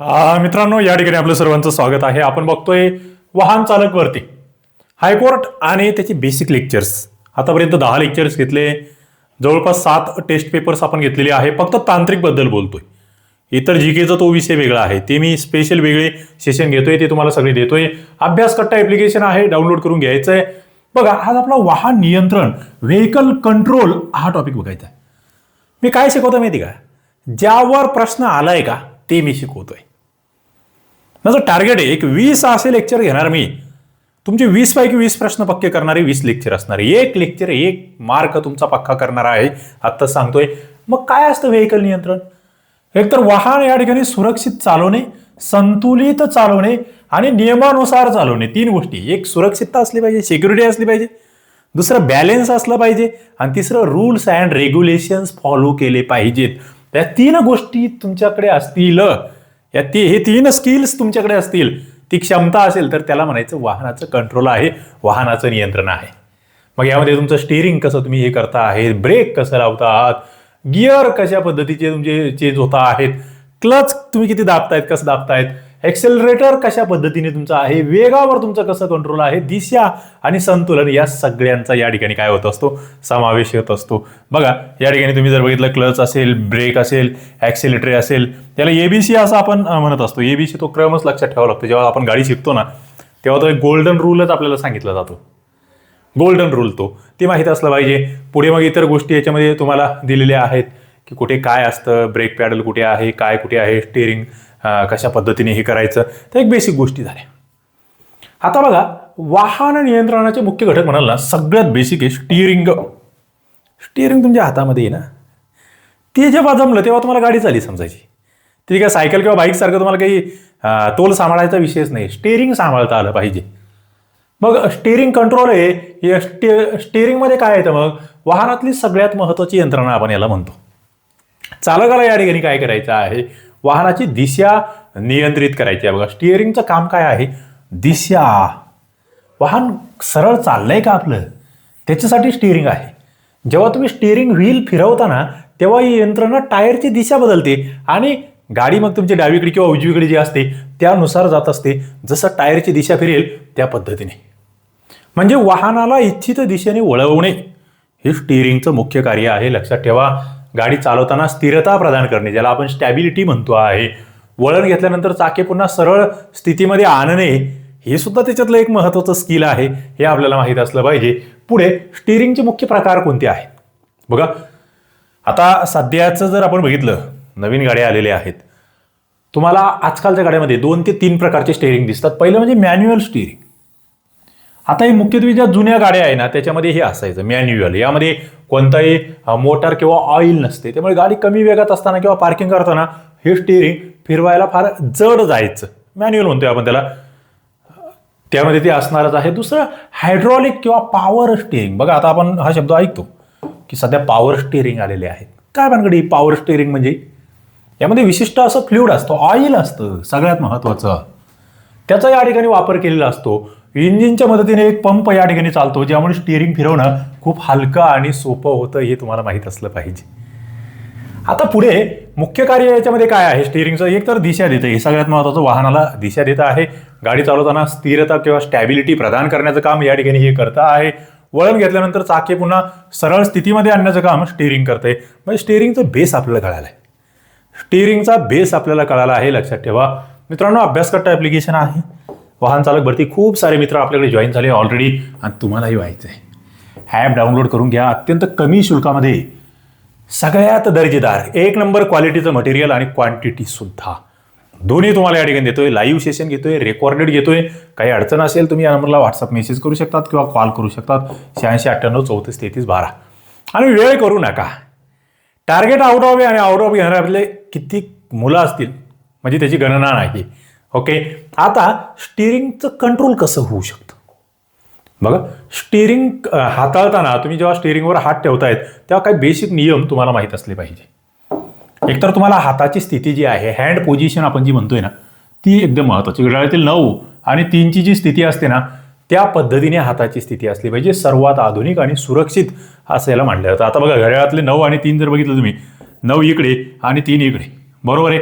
मित्रांनो या ठिकाणी आपलं सर्वांचं स्वागत आहे. आपण बघतोय वाहन चालक वरती हायकोर्ट आणि त्याची बेसिक लेक्चर्स आतापर्यंत दहा लेक्चर्स घेतले. जवळपास सात टेस्ट पेपर्स आपण घेतलेले आहे. फक्त तांत्रिकबद्दल बोलतोय. इतर जी केचा तो विषय वेगळा आहे. ते मी स्पेशल वेगळे सेशन घेतोय ते तुम्हाला सगळे देतोय. अभ्यास कट्टा ऍप्लिकेशन आहे डाउनलोड करून घ्यायचं आहे बघा आज आपला वाहन नियंत्रण व्हेकल कंट्रोल हा टॉपिक बघायचा आहे. मी काय शिकवतो माहिती का? ज्यावर प्रश्न आलाय का ते मी शिकवतोय. माझं टार्गेट आहे एक वीस असे लेक्चर घेणार मी. तुमचे वीस पैकी वीस प्रश्न पक्के करणारे वीस लेक्चर असणार. एक लेक्चर एक मार्क तुमचा पक्का करणार आहे. आत्ताच सांगतोय. मग काय असतं व्हेकल नियंत्रण? एकतर वाहन या ठिकाणी सुरक्षित चालवणे संतुलित चालवणे आणि नियमानुसार चालवणे. तीन गोष्टी. एक सुरक्षितता असली पाहिजे सिक्युरिटी असली पाहिजे. दुसरं बॅलेन्स असलं पाहिजे. आणि तिसरं रूल्स अँड रेग्युलेशन्स फॉलो केले पाहिजेत. त्या तीन गोष्टी तुमच्याकडे असतील. या ती हे तीन स्किल्स तुमच्याकडे असतील. ती क्षमता असेल तर त्याला म्हणायचं वाहनाचं कंट्रोल आहे वाहनाचं नियंत्रण आहे. मग यामध्ये तुमचं स्टिअरिंग कसं तुम्ही हे करता आहे ब्रेक कसं लावता आहात गिअर कशा पद्धतीचे तुमचे चेंज होता आहेत क्लच तुम्ही किती दाबतायत कसं दाबतायत एक्सेलरेटर कशा पद्धतीने तुमचा आहे? वेगावर तुमचं कसं कंट्रोल आहे? दिशा आणि संतुलन या सगळ्यांचा या ठिकाणी काय होत असतो? समावेश होत असतो. बघा या ठिकाणी तुम्ही जर बघितलं क्लच असेल ब्रेक असेल ॲक्सिलेटर असेल त्याला एबीसी असं आपण म्हणत असतो. एबीसी तो क्रमच लक्षात ठेवावा लागतो. जेव्हा आपण गाडी शिकतो ना तेव्हा तो एक गोल्डन रूलच आपल्याला सांगितला जातो. गोल्डन रूल तो. ते माहीत असलं पाहिजे. पुढे मग इतर गोष्टी याच्यामध्ये तुम्हाला दिलेल्या आहेत की कुठे काय असतं ब्रेक पॅडल कुठे आहे काय कुठे आहे स्टेअरिंग कशा पद्धतीने हे करायचं तर एक बेसिक गोष्टी झाल्या. आता बघा वाहन नियंत्रणाचे मुख्य घटक म्हणाल ना सगळ्यात बेसिक आहे स्टिअरिंग स्टिअरिंग तुमच्या हातामध्ये आहे ना? ते जेव्हा जमलं तेव्हा तुम्हाला गाडी चाली समजायची. ती काय सायकल किंवा बाईकसारखं तुम्हाला काही तोल सांभाळायचा विषयच नाही. स्टेअरिंग सांभाळता आलं पाहिजे. मग स्टेअरिंग कंट्रोल आहे या स्टे स्टेअरिंगमध्ये काय येतं मग वाहनातली सगळ्यात महत्त्वाची यंत्रणा आपण याला म्हणतो. चालकाला या ठिकाणी काय करायचं आहे? वाहनाची दिशा नियंत्रित करायची आहे. बघा स्टिअरिंगचं काम काय आहे? दिशा. वाहन सरळ चाललंय का आपलं? त्याच्यासाठी स्टिअरिंग आहे. जेव्हा तुम्ही स्टिअरिंग व्हील फिरवताना तेव्हा ही यंत्रणा टायरची दिशा बदलते आणि गाडी मग तुमची डावीकडे किंवा उजवीकडे जी असते त्यानुसार जात असते. जसं टायरची दिशा फिरेल त्या पद्धतीने. म्हणजे वाहनाला इच्छित दिशेने वळवणे हे स्टिअरिंगचं मुख्य कार्य आहे. लक्षात ठेवा. गाडी चालवताना स्थिरता प्रदान करणे ज्याला आपण स्टॅबिलिटी म्हणतो आहे. वळण घेतल्यानंतर चाके पुन्हा सरळ स्थितीमध्ये आणणे हे सुद्धा त्याच्यातलं एक महत्त्वाचं स्किल आहे. हे आपल्याला माहीत असलं पाहिजे. पुढे स्टिअरिंगचे मुख्य प्रकार कोणते आहेत? बघा आता सध्याचं जर आपण बघितलं नवीन गाड्या आलेल्या आहेत. तुम्हाला आजकालच्या गाड्यामध्ये दोन ते तीन प्रकारचे स्टेअरिंग दिसतात. पहिलं म्हणजे मॅन्युअल स्टिअरिंग आता हे मुख्यत्वे ज्या जुन्या गाड्या आहे ना त्याच्यामध्ये हे असायचं मॅन्युअल यामध्ये कोणताही मोटार किंवा ऑइल नसते. त्यामुळे गाडी कमी वेगात असताना किंवा पार्किंग करताना हे स्टिअरिंग फिरवायला फार जड जायचं. मॅन्युअल म्हणतोय आपण त्याला. त्यामध्ये ते असणारच आहे. दुसरं हायड्रॉलिक किंवा पॉवर स्टिअरिंग बघा आता आपण हा शब्द ऐकतो की सध्या पॉवर स्टिअरिंग आलेले आहेत. काय भानगडी पॉवर स्टिअरिंग म्हणजे? यामध्ये विशिष्ट असं फ्ल्यूड असतं. ऑइल असतं. सगळ्यात महत्त्वाचं त्याचा या ठिकाणी वापर केलेला असतो. इंजिनच्या मदतीने एक पंप या ठिकाणी चालतो ज्यामुळे स्टिअरिंग फिरवणं खूप हलकं आणि सोपं होतं हे तुम्हाला माहीत असलं पाहिजे. आता पुढे मुख्य कार्य याच्यामध्ये काय आहे? स्टिअरिंगचं एक तर दिशा देतं. हे सगळ्यात महत्त्वाचं वाहनाला दिशा देतं आहे. गाडी चालवताना स्थिरता किंवा स्टॅबिलिटी प्रदान करण्याचं काम या ठिकाणी हे करतं आहे. वळण घेतल्यानंतर चाके पुन्हा सरळ स्थितीमध्ये आणण्याचं काम स्टिअरिंग करतंय. म्हणजे स्टिअरिंगचं बेस आपल्याला कळालं आहे स्टिअरिंगचा बेस आपल्याला कळाला आहे लक्षात ठेवा. मित्रांनो अभ्यास करता ॲप्लिकेशन आहे. वाहन चालक भरती. खूप सारे मित्र आपल्याकडे जॉईन झाले ऑलरेडी आणि तुम्हालाही व्हायचं आहे ॲप डाउनलोड करून घ्या. अत्यंत कमी शुल्कामध्ये. सगळ्यात दर्जेदार एक नंबर क्वालिटीचं मटेरियल आणि क्वांटिटी सुद्धा. दोन्ही तुम्हाला या ठिकाणी देतोय. लाईव्ह सेशन घेतोय रेकॉर्डेड घेतोय. काही अडचण असेल तुम्ही या नंबरला व्हॉट्सअप मेसेज करू शकतात किंवा कॉल करू शकतात. शहाऐंशी अठ्ठ्याण्णव चौतीस तेहतीस बारा. आणि वेळ करू नका. टार्गेट आउट ऑफ आणि आउट ऑफ घेणारे आपले किती मुलं असतील? म्हणजे त्याची गणना नाही. ओके? आता स्टिअरिंगचं कंट्रोल कसं होऊ शकतं? बघा स्टिअरिंग हाताळताना तुम्ही जेव्हा स्टिअरिंगवर हात ठेवतायत तेव्हा काही बेसिक नियम तुम्हाला माहीत असले पाहिजे. एकतर तुम्हाला हाताची स्थिती जी आहे हँड पोझिशन आपण जी म्हणतोय ना ती एकदम महत्त्वाची. घड्याळातील नऊ आणि तीनची जी स्थिती असते ना त्या पद्धतीने हाताची स्थिती असली पाहिजे. सर्वात आधुनिक आणि सुरक्षित असं याला मानलं जातं. आता बघा घड्याळातले नऊ आणि तीन जर बघितलं तुम्ही नऊ इकडे आणि तीन इकडे. बरोबर आहे?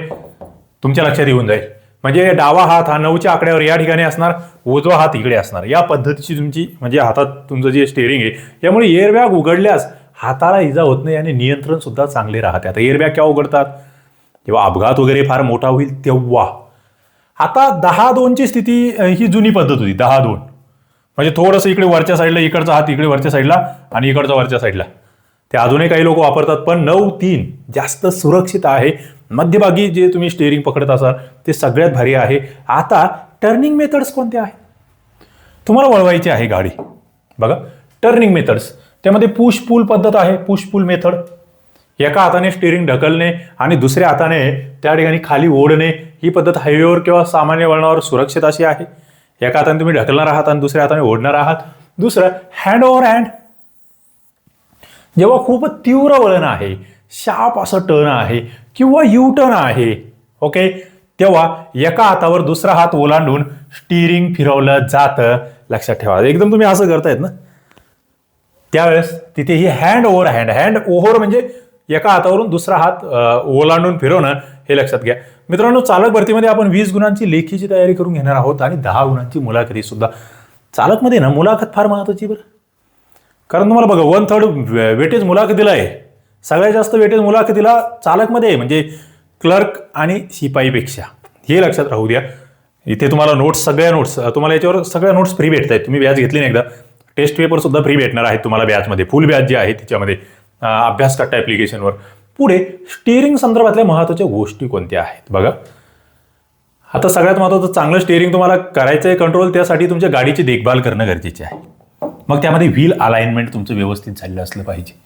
तुमच्या लक्षात येऊन जाईल. म्हणजे डावा हात हा नऊच्या आकड्यावर या ठिकाणी असणार उजवा हात इकडे असणार. या पद्धतीची तुमची म्हणजे हातात तुमचं जे स्टेअरिंग आहे यामुळे एअरबॅग उघडल्यास हाताला इजा होत नाही आणि नियंत्रण सुद्धा चांगले राहते. आता एअरबॅग केव्हा उघडतात? जेव्हा अपघात वगैरे फार मोठा होईल तेव्हा. आता दहा दोनची स्थिती ही जुनी पद्धत होती दहा दोन. म्हणजे थोडंसं इकडे वरच्या साईडला इकडचा हात इकडे वरच्या साईडला आणि इकडचा वरच्या साईडला. ते अजूनही काही लोक वापरतात पण नऊ तीन जास्त सुरक्षित आहे मध्यभागी जे तुम्ही स्टेअरिंग पकडत असाल ते सगळ्यात भारी आहे. आता टर्निंग मेथड्स कोणते आहेत? तुम्हाला वळवायची आहे गाडी. बघा टर्निंग मेथड्स त्यामध्ये पुश पुल पद्धत आहे पुश पुल मेथड एका हाताने स्टेअरिंग ढकलणे आणि दुसऱ्या हाताने त्या ठिकाणी खाली ओढणे ही पद्धत हायवेवर किंवा सामान्य वळणावर सुरक्षित अशी आहे. एका हाताने तुम्ही ढकलणार आहात आणि दुसऱ्या हाताने ओढणार आहात. दुसरं हँड ओव्हर हँड जेव्हा खूप तीव्र वळण आहे शार्प असं टर्न आहे किंवा यू टर्न आहे ओके? तेव्हा एका हातावर दुसरा हात ओलांडून स्टिअरिंग फिरवलं जातं. लक्षात ठेवा. एकदम तुम्ही असं करतायत ना? त्यावेळेस तिथे ही hand over hand hand over म्हणजे एका हातावरून दुसरा हात ओलांडून फिरवणं हे लक्षात घ्या. मित्रांनो चालक भरतीमध्ये आपण वीस गुणांची लेखीची तयारी करून घेणार आहोत आणि दहा गुणांची मुलाखती सुद्धा. चालकमध्ये ना मुलाखत फार महत्वाची बरं. कारण तुम्हाला बघा वन थर्ड वेटेज मुलाखतीला आहे. सगळ्यात जास्त वेटेज मुलाखतीला चालकमध्ये म्हणजे क्लर्क आणि शिपाईपेक्षा. हे लक्षात राहू द्या. इथे तुम्हाला नोट्स सगळ्या नोट्स तुम्हाला याच्यावर सगळ्या नोट्स फ्री भेटत आहेत तुम्ही व्याज घेतली नाही एकदा. टेस्ट पेपर सुद्धा फ्री भेटणार आहेत तुम्हाला बॅचमध्ये फुल बॅच जे आहे त्याच्यामध्ये अभ्यास कट्टा ॲप्लिकेशनवर पुढे स्टिअरिंग संदर्भातल्या महत्त्वाच्या गोष्टी कोणत्या आहेत? बघा. आता सगळ्यात महत्त्वाचं चांगलं स्टिअरिंग तुम्हाला करायचं आहे कंट्रोल त्यासाठी तुमच्या गाडीची देखभाल करणं गरजेचे आहे. मग त्यामध्ये व्हील अलाइनमेंट तुमचं व्यवस्थित झालेलं असलं पाहिजे.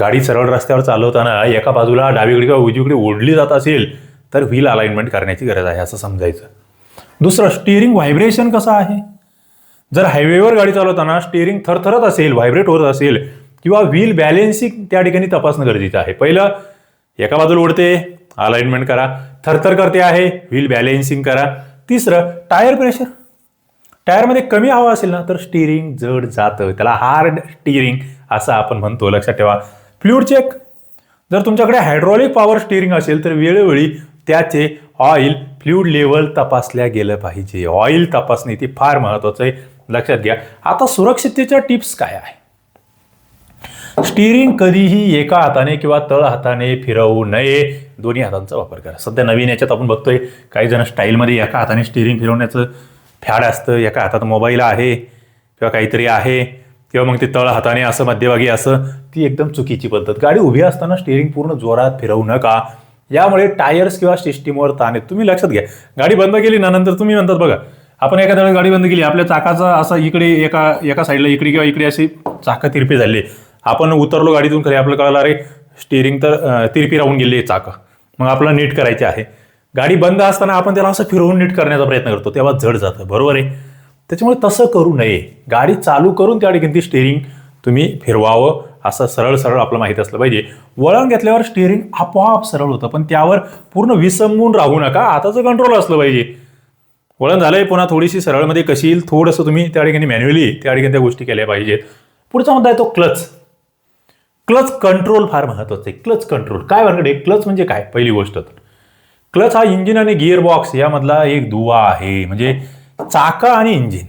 गाडी सरळ रस्त्यावर चालवताना एका बाजूला डावीकडे किंवा उजवीकडे ओढली जात असेल तर व्हील अलाइनमेंट करण्याची गरज आहे असं समजायचं. दुसरं स्टिअरिंग व्हायब्रेशन कसं आहे? जर हायवेवर गाडी चालवताना स्टिअरिंग थरथरत असेल व्हायब्रेट होत असेल किंवा व्हील बॅलेन्सिंग त्या ठिकाणी तपासणं गरजेचं आहे. पहिलं एका बाजूला ओढते अलाइनमेंट करा थरथर करते आहे व्हील बॅलेन्सिंग करा. तिसरं टायर प्रेशर टायरमध्ये कमी हवा असेल ना तर स्टिअरिंग जड जातं. त्याला हार्ड स्टिअरिंग असं आपण म्हणतो. लक्षात ठेवा. Fluid check. जर तुमच्याकडे हायड्रॉलिक पॉवर स्टिअरिंग असेल तर वेळोवेळी त्याचे ऑइल फ्ल्यूड लेवल तपासल्या गेलं पाहिजे. ऑइल तपासणे ती फार महत्वाचं आहे. लक्षात घ्या. आता सुरक्षिततेच्या टिप्स काय आहे? स्टिअरिंग कधीही एका हाताने किंवा तळ हाताने फिरवू नये. दोन्ही हातांचा वापर करा. सध्या नवीन याच्यात आपण बघतोय काही जण स्टाईलमध्ये एका हाताने स्टिअरिंग फिरवण्याचं फॅड असतं. एका हातात मोबाईल आहे किंवा काहीतरी आहे. किंवा मग ते तळ हाताने असं मध्यभागी असं ती एकदम चुकीची पद्धत. गाडी उभी असताना स्टिअरिंग पूर्ण जोरात फिरवू नका. यामुळे टायर्स किंवा सिस्टीमवर ताण येत. तुम्ही लक्षात घ्या. गाडी बंद केली ना नंतर तुम्ही म्हणतात बघा आपण एखाद्या वेळेस गाडी बंद केली आपल्या चाकाचा असं इकडे एका एका साईडला इकडे किंवा इकडे अशी चाकं तिरपी झाली. आपण उतरलो गाडीतून खाली आपलं कळलं अरे स्टिअरिंग तर तिरपी राहून गेली चाकं. मग आपल्याला नीट करायची आहे. गाडी बंद असताना आपण त्याला असं फिरवून नीट करण्याचा प्रयत्न करतो तेव्हा जड जातं. बरोबर आहे? त्याच्यामुळे तसं करू नये. गाडी चालू करून त्या ठिकाणी ती स्टेअरिंग तुम्ही फिरवावं असं सरळ सरळ आपलं माहीत असलं पाहिजे. वळण घेतल्यावर स्टिअरिंग आपोआप सरळ होतं पण त्यावर पूर्ण विसंबून राहू नका. आताचं कंट्रोल असलं पाहिजे. वळण झालंय पुन्हा थोडीशी सरळमध्ये कशी येईल थोडंसं तुम्ही त्या ठिकाणी मॅन्युअली त्या ठिकाणी त्या गोष्टी केल्या पाहिजेत. पुढचा मुद्दा आहे तो क्लच क्लच कंट्रोल फार महत्वाचं आहे. क्लच कंट्रोल काय वर्गडे क्लच म्हणजे काय? पहिली गोष्ट तर. क्लच हा इंजिन आणि गिअर बॉक्स यामधला एक दुवा आहे. म्हणजे चाकं आणि इंजिन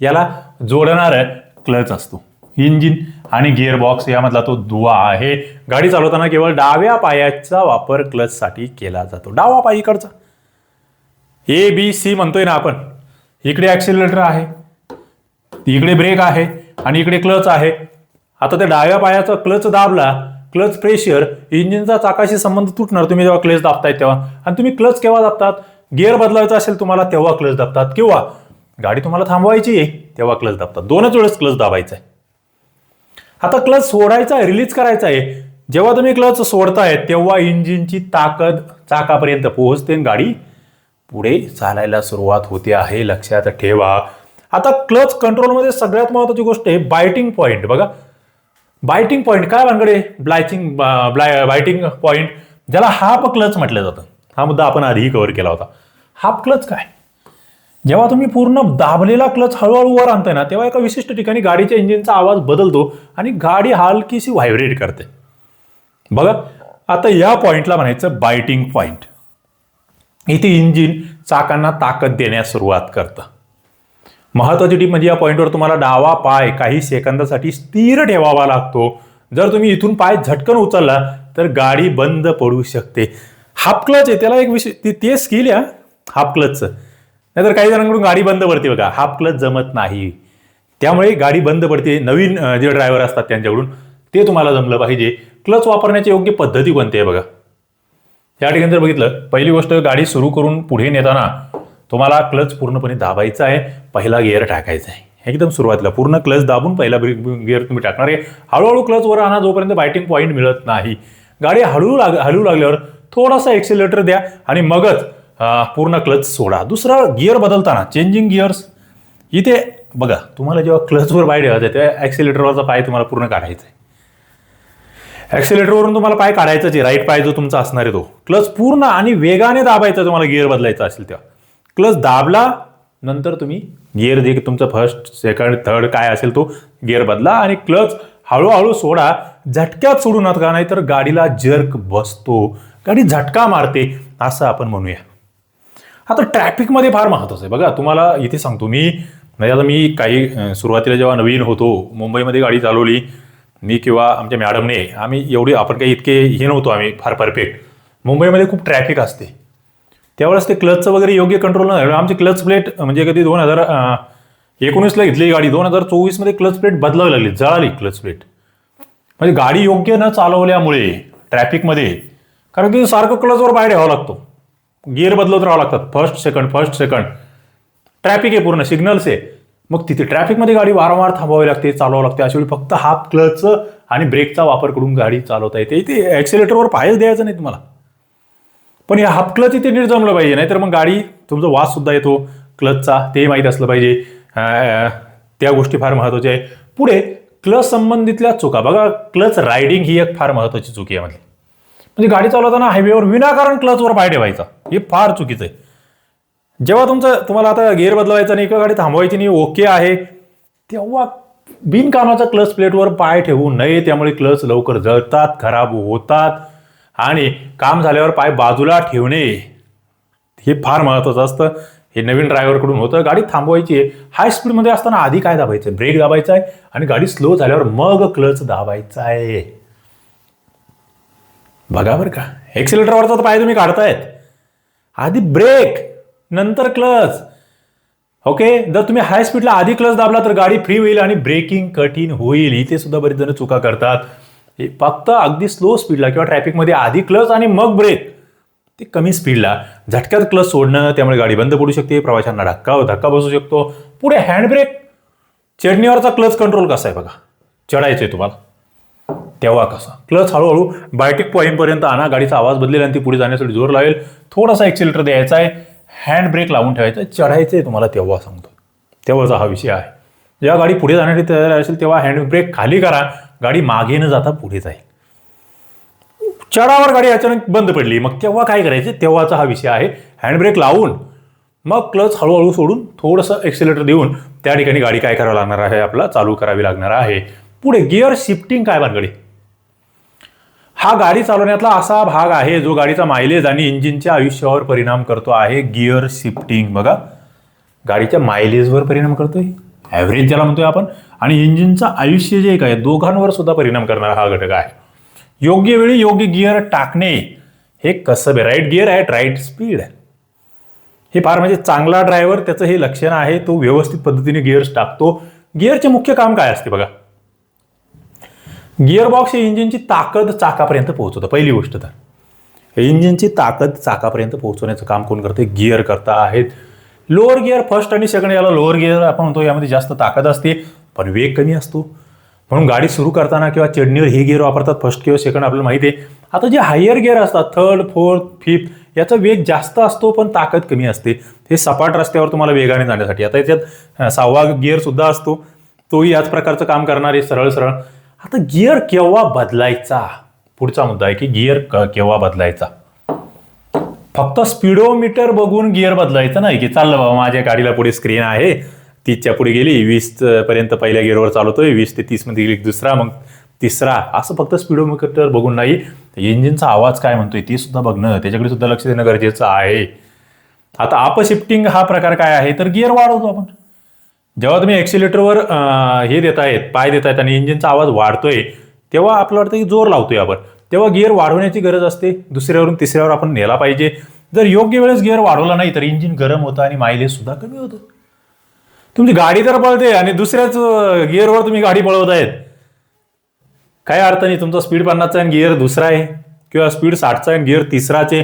याला जोडणारं क्लच असतो. इंजिन आणि गिअरबॉक्स यामधला तो दुवा आहे. गाडी चालवताना केवळ डाव्या पायाचा वापर क्लचसाठी केला जातो. डावा पायीकडचा ए बी सी म्हणतोय ना आपण. इकडे ॲक्सिलेटर आहे. इकडे ब्रेक आहे आणि इकडे क्लच आहे. आता त्या डाव्या पायाचा क्लच दाबला क्लच प्रेशर इंजिनचा चाकाशी संबंध तुटणार. तुम्ही जेव्हा क्लच दाबताय तेव्हा. आणि तुम्ही क्लच केव्हा दाबतात? गिअर बदलायचा असेल तुम्हाला तेव्हा क्लच दाबतात. किंवा गाडी तुम्हाला थांबवायची आहे तेव्हा क्लच दाबतात. दोनच वेळेस क्लच दाबायचा आहे आता क्लच सोडायचा आहे रिलीज करायचा आहे. जेव्हा तुम्ही क्लच सोडताय तेव्हा इंजिनची ताकद चाकापर्यंत पोहोचते आणि गाडी पुढे चालायला सुरुवात होते आहे. लक्षात ठेवा. आता क्लच कंट्रोलमध्ये सगळ्यात महत्वाची गोष्ट आहे बायटिंग पॉईंट बघा. बायटिंग पॉईंट काय भानगडे? ब्लायचिंग ब्लाय बायटिंग पॉईंट ज्याला हाफ क्लच म्हटलं जातं. हा मुद्दा आपण आधीही कव्हर केला होता. हाफ क्लच काय? जेव्हा तुम्ही पूर्ण दाबलेला क्लच हळूहळू वर आणताय ना तेव्हा एका विशिष्ट ठिकाणी गाडीच्या इंजिनचा आवाज बदलतो आणि गाडी हलकीशी व्हायब्रेट करते. बघा आता या पॉईंटला म्हणायचं बायटिंग पॉईंट इथे इंजिन चाकांना ताकद देण्यास सुरुवात करतं. महत्वाची टीप म्हणजे या पॉईंटवर तुम्हाला डावा पाय काही सेकंदासाठी स्थिर ठेवावा लागतो. जर तुम्ही इथून पाय झटकन उचलला तर गाडी बंद पडू शकते. हाफ क्लच आहे त्याला एक विषय ते- ते स्किल या हाफ क्लचचं नाहीतर काही जणांकडून गाडी बंद पडते बघा. हाफ क्लच जमत नाही. त्यामुळे गाडी बंद पडते. नवीन जे ड्रायव्हर असतात त्यांच्याकडून ते तुम्हाला जमलं पाहिजे. क्लच वापरण्याची योग्य पद्धती कोणती आहे बघा? या ठिकाणी जर बघितलं पहिली गोष्ट गाडी सुरू करून पुढे नेताना तुम्हाला क्लच पूर्णपणे दाबायचा आहे. पहिला गिअर टाकायचा आहे. एकदम सुरुवातीला पूर्ण क्लच दाबून पहिला गिअर तुम्ही टाकणार आहे. हळूहळू क्लच वर आणा जोपर्यंत बायटिंग पॉईंट मिळत नाही. गाडी हळू लाग हळू लागल्यावर थोडासा एक्सिलेटर द्या आणि मगच पूर्ण क्लच सोडा. दुसरं गिअर बदलताना चेंजिंग गिअर्स इथे बघा तुम्हाला जेव्हा क्लचवर पाय ठेवायचा आहे तेव्हा ॲक्सिलेटरवरचा पाय तुम्हाला पूर्ण काढायचा आहे ॲक्सिलेटरवरून तुम्हाला पाय काढायचाच आहे. राईट पाय जो तुमचा असणार आहे तो. क्लच पूर्ण आणि वेगाने दाबायचा तुम्हाला गिअर बदलायचा असेल तेव्हा. क्लच दाबला नंतर तुम्ही गिअर जे तुमचं फर्स्ट सेकंड थर्ड काय असेल तो गिअर बदला आणि क्लच हळूहळू सोडा. झटक्यात सोडू नका नाहीतर गाडीला जर्क बसतो. गाडी झटका मारते असं आपण म्हणूया. आता ट्रॅफिकमध्ये फार महत्वाचं आहे. बघा तुम्हाला इथे सांगतो मी. म्हणजे आता मी काही सुरुवातीला जेव्हा नवीन होतो मुंबईमध्ये गाडी चालवली मी किंवा आमच्या मॅडमने आम्ही एवढी आपण काही इतके हे नव्हतो आम्ही फार परफेक्ट मुंबईमध्ये खूप ट्रॅफिक असते. त्यावेळेस ते क्लचचं वगैरे योग्य कंट्रोल नाही म्हणजे आमची क्लच प्लेट म्हणजे कधी दोन हजार एकोणीसला घेतली गाडी दोन हजार चोवीसमध्ये क्लच प्लेट बदलावी लागली जळाली क्लच प्लेट म्हणजे गाडी योग्य न चालवल्यामुळे ट्रॅफिकमध्ये कारण की सारखं क्लचवर पाय ठेवावा लागतो. गिअर बदलत राहावं लागतात. First second first second traffic आहे पूर्ण. सिग्नल्स आहे. मग तिथे ट्रॅफिकमध्ये गाडी वारंवार थांबावी लागते चालवावं लागते. अशा वेळी फक्त हाफ क्लच आणि ब्रेकचा वापर करून गाडी चालवता येते. इथे ॲक्सिलेटरवर पायच द्यायचं नाही तुम्हाला. पण या हाफ क्लच इथे नीट जमलं पाहिजे. नाहीतर मग गाडी तुमचा वास सुद्धा येतो. क्लचचा ते माहीत असलं पाहिजे. त्या गोष्टी फार महत्त्वाच्या आहे. पुढे क्लच संबंधितल्या चुका. बघा क्लच रायडिंग ही एक फार महत्त्वाची चुकी आहे यामधली. म्हणजे गाडी चालवताना हायवेवर विनाकारण क्लचवर पाय ठेवायचा. हे फार चुकीचं आहे. जेव्हा तुमचं तुम्हाला आता गेअर बदलवायचा नाही किंवा गाडी थांबवायची नाही ओके आहे. तेव्हा बिनकामाचा क्लच प्लेटवर पाय ठेवू नये. त्यामुळे क्लच लवकर जळतात खराब होतात आणि काम झाल्यावर पाय बाजूला ठेवणे. हे फार महत्त्वाचं असतं. हे नवीन ड्रायव्हरकडून होतं. गाडी थांबवायची आहे. हाय स्पीडमध्ये असताना आधी काय दाबायचं? आहे ब्रेक दाबायचा आहे आणि गाडी स्लो झाल्यावर मग क्लच दाबायचा आहे. बघा बरं का. एक्सिलेटरवरचा तर पाय तुम्ही काढतायत. आधी ब्रेक नंतर क्लच ओके जर तुम्ही हाय स्पीडला आधी क्लच दाबला तर गाडी फ्री होईल आणि ब्रेकिंग कठीण होईल. इथे सुद्धा बरेच जण चुका करतात. हे फक्त अगदी स्लो स्पीडला किंवा ट्रॅफिकमध्ये आधी क्लच आणि मग ब्रेक ते कमी स्पीडला झटक्यात क्लच सोडणं त्यामुळे गाडी बंद पडू शकते. प्रवाशांना धक्का धक्का बसू शकतो. पुढे हँड ब्रेक चढणीवरचा क्लच कंट्रोल कसा आहे बघा. चढायचं आहे तुम्हाला. तेव्हा कसा? क्लच हळूहळू बायोटिक पॉईंटपर्यंत आणा गाडीचा आवाज बदलेल आणि ती पुढे जाण्यासाठी जोर लावेल. थोडासा एक्सिलेटर द्यायचा आहे. हँड ब्रेक लावून ठेवायचा आहे. चढायचं आहे तुम्हाला तेव्हा सांगतो. तेव्हाचा हा विषय आहे. जेव्हा गाडी पुढे जाण्यासाठी तयार असेल तेव्हा हँड ब्रेक खाली करा. गाडी मागे न जाता पुढे जाईल. चढावर गाडी अचानक बंद पडली. मग तेव्हा काय करायचे? तेव्हाचा हा विषय आहे. हँडब्रेक लावून मग क्लच हळूहळू सोडून थोडंसं एक्सिलेटर देऊन त्या ठिकाणी गाडी काय करावं लागणार आहे? आपला चालू करावी लागणार आहे. पुढे गिअर शिफ्टिंग काय भानगडी हा गाडी चालवण्यातला असा भाग आहे जो गाडीचा मायलेज आणि इंजिनच्या आयुष्यावर परिणाम करतो आहे. गिअर शिफ्टिंग बघा. गाडीच्या मायलेजवर परिणाम करतोय. ॲव्हरेज ज्याला म्हणतोय आपण. आणि इंजिनचं आयुष्य जे काय दोघांवर सुद्धा परिणाम करणारा हा घटक आहे. योग्य वेळी योग्य गिअर टाकणे हे कसं राईट गिअर आहे राईट स्पीड हे फार म्हणजे चांगला ड्रायव्हर त्याचं हे लक्षण आहे तो व्यवस्थित पद्धतीने गिअर्स टाकतो. गिअरचे मुख्य काम काय असते बघा? गिअरबॉक्स हे इंजिनची ताकद चाकापर्यंत पोहोचवतं पहिली गोष्ट तर. इंजिनची ताकद चाकापर्यंत पोहोचवण्याचं काम कोण करते गिअर करता आहेत. लोअर गिअर फर्स्ट आणि सेकंड याला लोअर गिअर आपण म्हणतो यामध्ये जास्त ताकद असते पण वेग कमी असतो. म्हणून गाडी सुरू करताना किंवा चढणीवर हे गिअर वापरतात फर्स्ट किंवा सेकंड आपल्याला माहिती आहे. आता जे हायर गिअर असतात थर्ड फोर्थ फिफ्थ याचा वेग जास्त असतो पण ताकद कमी असते. हे सपाट रस्त्यावर तुम्हाला वेगाने जाण्यासाठी. आता याच्यात सहावा गिअर सुद्धा असतो. तोही याच प्रकारचं काम करणार आहे सरळ सरळ आता गिअर केव्हा बदलायचा? पुढचा मुद्दा आहे की गिअर केव्हा बदलायचा? फक्त स्पीडोमीटर बघून गिअर बदलायचं नाही की चाललं बाबा माझ्या गाडीला पुढे स्क्रीन आहे तीसच्या पुढे गेली वीस पर्यंत पहिल्या गिअरवर चालवतोय वीस ते तीसमध्ये गेली दुसरा मग तिसरा. असं फक्त स्पीडोमीटर बघून नाही. इंजिनचा आवाज काय म्हणतोय ते सुद्धा बघणं त्याच्याकडे सुद्धा लक्ष देणं गरजेचं आहे. आता अपशिफ्टिंग हा प्रकार काय आहे? तर गिअर वाढवतो आपण. जेव्हा तुम्ही एक्सिलेटरवर हे देत आहेत पाय देत आहेत आणि इंजिनचा आवाज वाढतोय तेव्हा आपलं वाटतं की जोर लावतोय आपण. तेव्हा गिअर वाढवण्याची गरज असते. दुसऱ्यावरून तिसऱ्यावर आपण नेला पाहिजे. जर योग्य वेळेस गिअर वाढवला नाही तर इंजिन गरम होतं आणि मायलेज सुद्धा कमी होतं. तुमची गाडी तर पळते आणि दुसऱ्याच गिअरवर तुम्ही गाडी पळवत आहेत. काय अर्थ नाही. तुमचा स्पीड पन्नासचा आहे गिअर दुसरा आहे. किंवा स्पीड साठचा आहे गिअर तिसराचे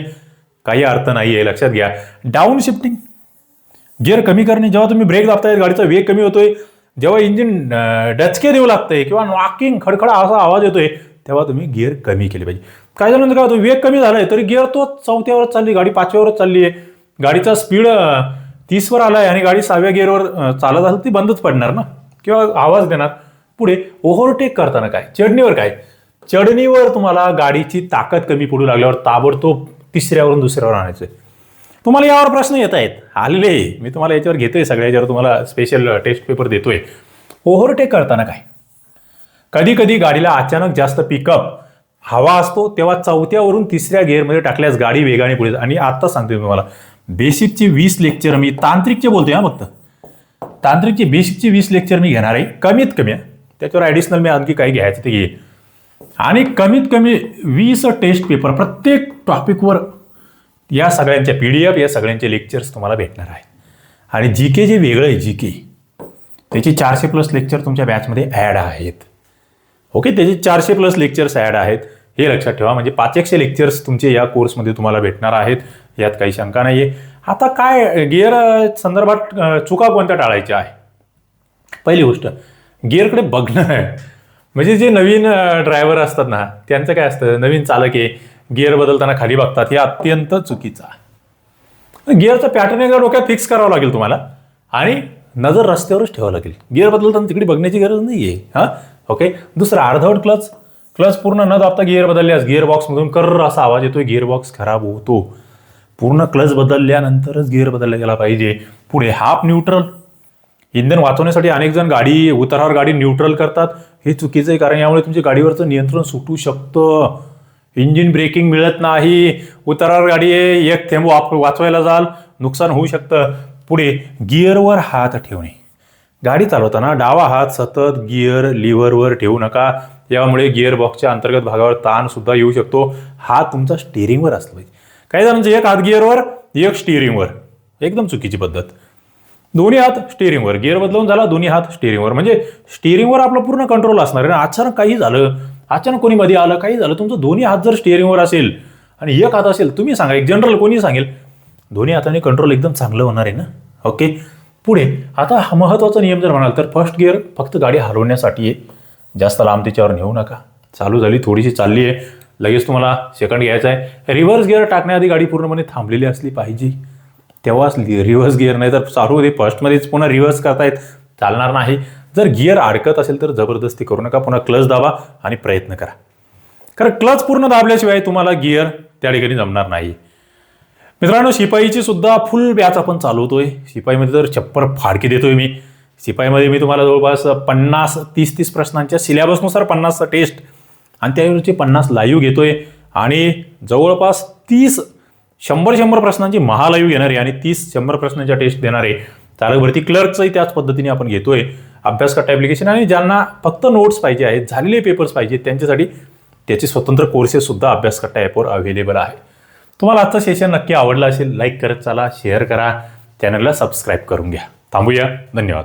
काही अर्थ नाही आहे लक्षात घ्या. डाऊन शिफ्टिंग गिअर कमी करणे जेव्हा तुम्ही ब्रेक दाबताय गाडीचा वेग कमी होतोय जेव्हा इंजिन डचके देऊ लागतंय किंवा नॉकिंग खडखडा असा आवाज येतोय तेव्हा तुम्ही गिअर कमी केले पाहिजे. काय झालं काय होतो वेग कमी झालाय तरी गिअर तो चौथ्यावरच चालली गाडी पाचव्यावरच चालली आहे गाडीचा स्पीड तीसवर आलाय आणि गाडी सहाव्या गिअरवर चालत असेल ती बंदच पडणार ना? किंवा आवाज देणार. पुढे ओव्हरटेक करताना काय? चढणीवर काय? चढणीवर तुम्हाला गाडीची ताकद कमी पडू लागल्यावर ताबडतोब तिसऱ्यावरून दुसऱ्यावर आणायचं तुम्हाला यावर प्रश्न येत आहेत. आलेले आहे. मी तुम्हाला याच्यावर घेतोय सगळ्या याच्यावर तुम्हाला स्पेशल टेस्ट पेपर देतोय. ओव्हरटेक करताना काय? कधी कधी गाडीला अचानक जास्त पिकअप हवा असतो तेव्हा चौथ्यावरून तिसऱ्या गिअरमध्ये टाकल्यास गाडी वेगाने पुढे आणि आत्ता सांगतोय तुम्हाला. बेसिकची वीस लेक्चर मी तांत्रिकचे बोलतोय हा फक्त. तांत्रिकची बेसिकची वीस लेक्चर मी घेणार आहे. कमीत कमी आहे. त्याच्यावर ॲडिशनल मी आणखी काही घ्यायचं ते घे. आणि कमीत कमी वीस टेस्ट पेपर प्रत्येक टॉपिकवर या सगळ्यांच्या पी डी एफ या सगळ्यांचे लेक्चर्स तुम्हाला भेटणार आहे. आणि जी के जे वेगळं आहे जी के त्याचे चारशे प्लस लेक्चर तुमच्या बॅचमध्ये ॲड आहेत. ओके त्याचे चारशे प्लस लेक्चर्स ॲड आहेत. हे लक्षात ठेवा म्हणजे पाच एकशे लेक्चर्स तुमचे या कोर्समध्ये तुम्हाला भेटणार आहेत. यात काही शंका नाही आहे आता काय गिअर संदर्भात चुका कोणत्या टाळायच्या आहे? पहिली गोष्ट गिअरकडे बघणं. आहे म्हणजे जे नवीन ड्रायव्हर असतात ना त्यांचं काय असतं? नवीन चालक आहे. गिअर बदलताना खाली बघतात हे अत्यंत चुकीचं आहे. गिअरचं पॅटर्न एकदा डोक्यात फिक्स करावं लागेल तुम्हाला. आणि नजर रस्त्यावरच ठेवावं लागेल. गिअर बदलताना तिकडे बघण्याची गरज नाही आहे हां? ओके? दुसरं अर्धवट क्लच क्लच पूर्ण न दाबता गिअर बदलल्यास गिअर बॉक्समधून कर्र असा आवाज येतोय गिअर बॉक्स खराब होतो. पूर्ण क्लच बदलल्यानंतरच गिअर बदलला गेला पाहिजे. पुढे हाफ न्यूट्रल. इंधन वाचवण्यासाठी अनेक जण गाडी उतारावर गाडी न्यूट्रल करतात. हे चुकीचं आहे कारण यामुळे तुमच्या गाडीवरचं नियंत्रण सुटू शकतं. इंजिन ब्रेकिंग मिळत नाही. उतारावर गाडी आहे. एक थेंब वाप वाचवायला जाल. नुकसान होऊ शकतं. पुढे गिअरवर हात ठेवणे. गाडी चालवताना डावा हात सतत गिअर लिव्हरवर ठेवू नका. यामुळे गिअर बॉक्सच्या अंतर्गत भागावर ताण सुद्धा येऊ शकतो. हात तुमचा स्टिअरिंगवर असला पाहिजे काही जणांचं एक हात गिअरवर एक स्टिअरिंगवर एकदम चुकीची पद्धत. दोन्ही हात स्टिअरिंगवर गिअर बदलून झाला दोन्ही हात स्टिअरिंगवर म्हणजे स्टिअरिंगवर आपला पूर्ण कंट्रोल असणार आहे. आणि अचानक काही झालं अचानक कोणी मध्ये आलं काही झालं तुमचं दोन्ही हात जर स्टिअरिंगवर असेल आणि एक हात असेल तुम्ही सांगा एक जनरल कोणी सांगेल? दोन्ही हाताने कंट्रोल एकदम चांगलं होणार आहे ना? ओके पुढे आता हा महत्त्वाचा नियम जर म्हणाल तर फर्स्ट गिअर फक्त गाडी हलवण्यासाठी आहे. जास्त लांब तिच्यावर नेऊ नका. चालू झाली थोडीशी चालली आहे. लगेच तुम्हाला सेकंड घ्यायचा आहे. रिव्हर्स गिअर टाकण्याआधी गाडी पूर्णपणे थांबलेली असली पाहिजे. तेव्हाच रिव्हर्स गिअर नाही तर चालू होते. फर्स्टमध्येच पुन्हा रिव्हर्स करतायत. चालणार नाही. जर गिअर अडकत असेल तर जबरदस्ती करू नका. पुन्हा क्लच दाबा आणि प्रयत्न करा. कारण क्लच पूर्ण दाबल्याशिवाय तुम्हाला गिअर त्या ठिकाणी जमणार नाही. मित्रांनो शिपाईची सुद्धा फुल बॅच आपण चालवतोय. शिपाईमध्ये तर छप्पर फाडकी देतोय मी. शिपाईमध्ये मी तुम्हाला जवळपास पन्नास तीस तीस प्रश्नांच्या सिलेबसनुसार पन्नास टेस्ट आणि त्याऐवजी पन्नास लाईव्ह घेतोय. आणि जवळपास तीस शंभर शंभर प्रश्नांची महालाईव्ह घेणार आहे आणि तीस शंभर प्रश्नांच्या टेस्ट देणार आहे चालक भरती क्लर्कचंही त्याच पद्धतीने आपण घेतोय. अभ्यास करता ॲप्लिकेशन आणि ज्यांना फक्त नोट्स पाहिजे आहेत झालेले पेपर्स पाहिजे त्यांच्यासाठी त्याचे स्वतंत्र कोर्सेससुद्धा अभ्यास करता ॲपवर अवेलेबल आहे. तुम्हाला आजचं सेशन नक्की आवडलं असेल लाईक करत चला शेअर करा चॅनलला सबस्क्राईब करून घ्या. थांबूया. धन्यवाद.